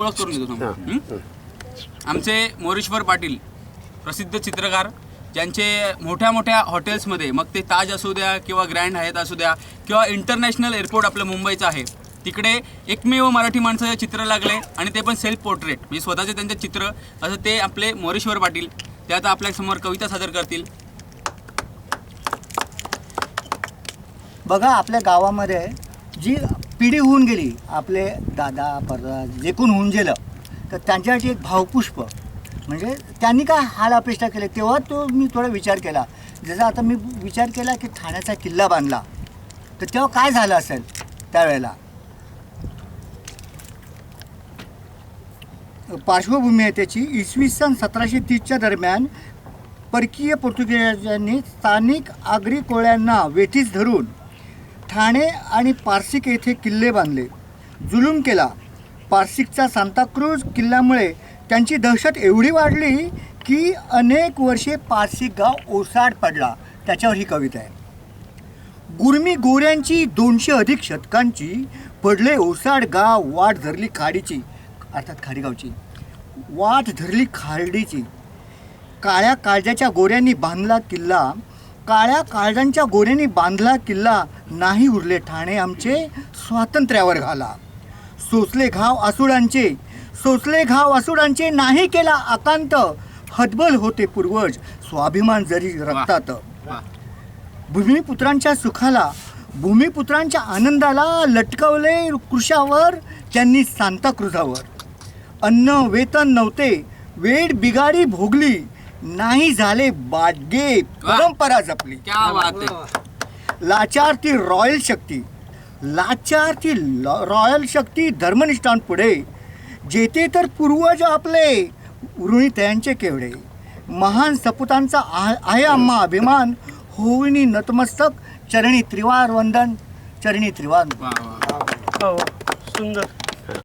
ओळख करून देतो? आमचे मोरेश्वर पाटील प्रसिद्ध चित्रकार ज्यांचे मोठ्या मोठ्या हॉटेल्समध्ये मग ते ताज असू द्या किंवा ग्रँड हयात असू द्या किंवा इंटरनॅशनल एअरपोर्ट आपलं मुंबईचं आहे तिकडे एकमेव मराठी माणसाचे चित्र लागले आणि ते पण सेल्फ पोर्ट्रेट म्हणजे स्वतःचे त्यांचे चित्र असं ते आपले मोरेश्वर पाटील ते आता आपल्यासमोर कविता सादर करतील बघा आपल्या गावामध्ये जी पिढी होऊन गेली आपले दादा परदा जे कोण होऊन गेलं तर त्यांच्यासाठी एक भावपुष्प. म्हणजे त्यांनी काय हाल अपेक्षा केले तेव्हा तो मी थोडा विचार केला. जसा आता मी विचार केला की ठाण्याचा किल्ला बांधला तर तेव्हा काय झालं असेल त्यावेळेला? पार्श्वभूमी आहे त्याची. इसवी सन सतराशे तीसच्या दरम्यान परकीय पोर्तुगीजांनी स्थानिक आगरी कोळ्यांना वेठीस धरून ठाणे आणि पार्सिक येथे किल्ले बांधले. जुलूम केला. पार्सिकचा सांताक्रूज किल्ल्यामुळे त्यांची दहशत एवढी वाढली की अनेक वर्षे पार्सिक गाव ओसाड पडला. त्याच्यावर ही कविता आहे. गुरमी गोऱ्यांची दोनशे अधिक शतकांची पडले ओसाड गाव वाट धरली खाडीची. अर्थात खाडीगावची. वाट धरली खाडीची काळ्या काळजाच्या गोऱ्यांनी बांधला किल्ला. काळ्या काळजांच्या गोऱ्यांनी बांधला किल्ला नाही उरले ठाणे आमचे स्वातंत्र्यावर घाला सोचले घाव आसुडांचे सोचले घाव आसुडांचे नाही केला आकांत. हतबल होते पूर्वज स्वाभिमान जरी रक्तात. भूमिपुत्रांच्या सुखाला भूमिपुत्रांच्या आनंदाला लटकवले कृशावर त्यांनी सांताक्रुजावर अन्न वेतन नव्हते वेड बिगाडी भोगली नाही झाले बाडगे परंपरा जपली. क्या बात आहे. लाचार ती रॉयल शक्ती. लाचार ती ल- रॉयल शक्ती धर्मनिष्ठांपुढे जेथे तर पूर्वज आपले ऋणी त्यांचे केवढे. महान सपुतांचा आहे आम्हा अभिमान. होविनी नतमस्तक चरणी त्रिवार वंदन चरणी त्रिवार. वा वा. हो सुंदर.